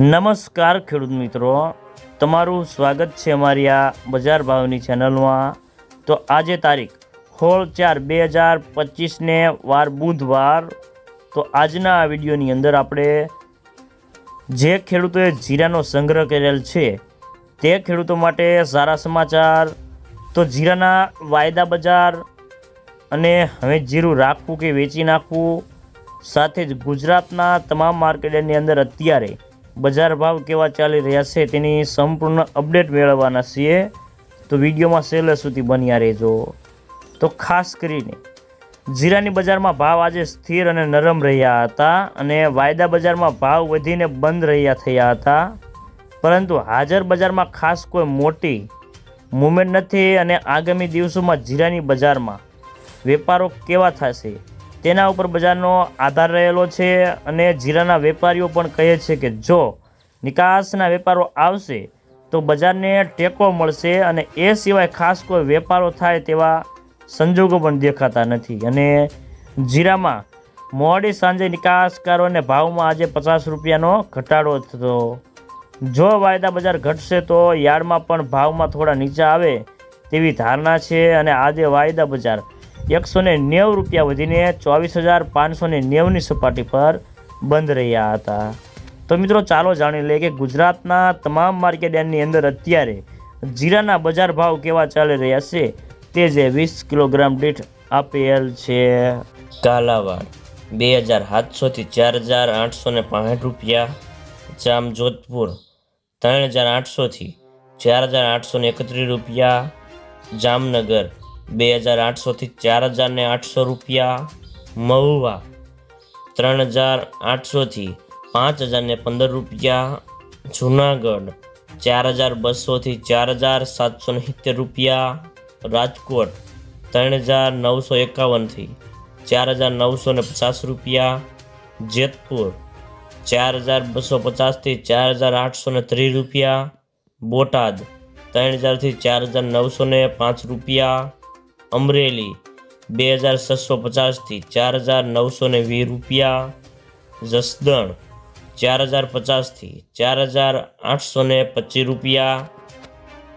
નમસ્કાર ખેડૂત મિત્રો. તમારું સ્વાગત છે અમારી આ બજાર ભાવની ચેનલમાં. તો આજે તારીખ સોળ ચાર બે હજાર પચીસને વાર બુધવાર. તો આજના આ વિડીયોની અંદર આપણે જે ખેડૂતોએ જીરાનો સંગ્રહ કરેલ છે, તે ખેડૂતો માટે સારા સમાચાર, તો જીરાના વાયદા બજાર અને હવે જીરું રાખવું કે વેચી નાખવું, સાથે જ ગુજરાતના તમામ માર્કેટની અંદર અત્યારે બજાર ભાવ કેવા ચાલી રહ્યા છે તેની સંપૂર્ણ અપડેટ મેળવવાના છીએ. તો વિડીયોમાં છેલ્લે સુધી બન્યા રહેજો. તો ખાસ કરીને, જીરાની બજારમાં ભાવ આજે સ્થિર અને નરમ રહ્યા હતા અને વાયદા બજારમાં ભાવ વધીને બંધ રહ્યા થયા હતા. પરંતુ હાજર બજારમાં ખાસ કોઈ મોટી મુવમેન્ટ નથી અને આગામી દિવસોમાં જીરાની બજારમાં વેપારો કેવા થશે? તેના ઉપર બજારનો આધાર રહેલો છે અને જીરાના વેપારીઓ પણ કહે છે કે જો નિકાસના વેપારો આવશે તો બજારને ટેકો મળશે અને એ સિવાય ખાસ કોઈ વેપારો થાય તેવા સંજોગો પણ દેખાતા નથી. અને જીરામાં મોડી સાંજે નિકાસકારોને ભાવમાં આજે પચાસ રૂપિયાનો ઘટાડો થતો. જો વાયદા બજાર ઘટશે તો યાર્ડમાં પણ ભાવમાં થોડા નીચા આવે તેવી ધારણા છે અને આજે વાયદા બજાર એકસો ને નેવું રૂપિયા વધીને ચોવીસ હજાર પાંચસો ને નેવુંની સપાટી પર બંધ રહ્યા હતા. તો મિત્રો ચાલો જાણી લઈએ કે ગુજરાતના તમામ માર્કેટ યાર્ડની અંદર અત્યારે જીરાના બજાર ભાવ કેવા ચાલી રહ્યા છે તે જે વીસ કિલોગ્રામ દીઠ આપેલ છે. કાલાવાડ બે હજાર સાતસોથી ચાર હજાર આઠસો ને પાંસઠ રૂપિયા, જામજોધપુર ત્રણ હજાર આઠસોથી ચાર હજાર આઠસો એકત્રીસ રૂપિયા, જામનગર બે હજાર આઠસોથી ચાર હજારને આઠસો રૂપિયા મહુવા ત્રણ હજાર આઠસોથી પાંચ હજારને પંદર રૂપિયા. જુનાગઢ ચાર હજાર બસોથી ચાર હજાર સાતસો સિત્તેર રૂપિયા. રાજકોટ ત્રણ હજાર નવસો એકાવનથી ચાર હજાર નવસો ને પચાસ રૂપિયા. જેતપુર ચાર હજાર બસો પચાસથી ચાર હજાર આઠસો ને ત્રીસ રૂપિયા. બોટાદ ત્રણ હજારથી ચાર હજાર નવસો ને પાંચ રૂપિયા. અમરેલી બે હજાર છસો પચાસથી ચાર હજાર નવસો ને વીસ રૂપિયા, જસદણ ચાર હજાર પચાસથી ચાર હજાર આઠસો ને પચીસ રૂપિયા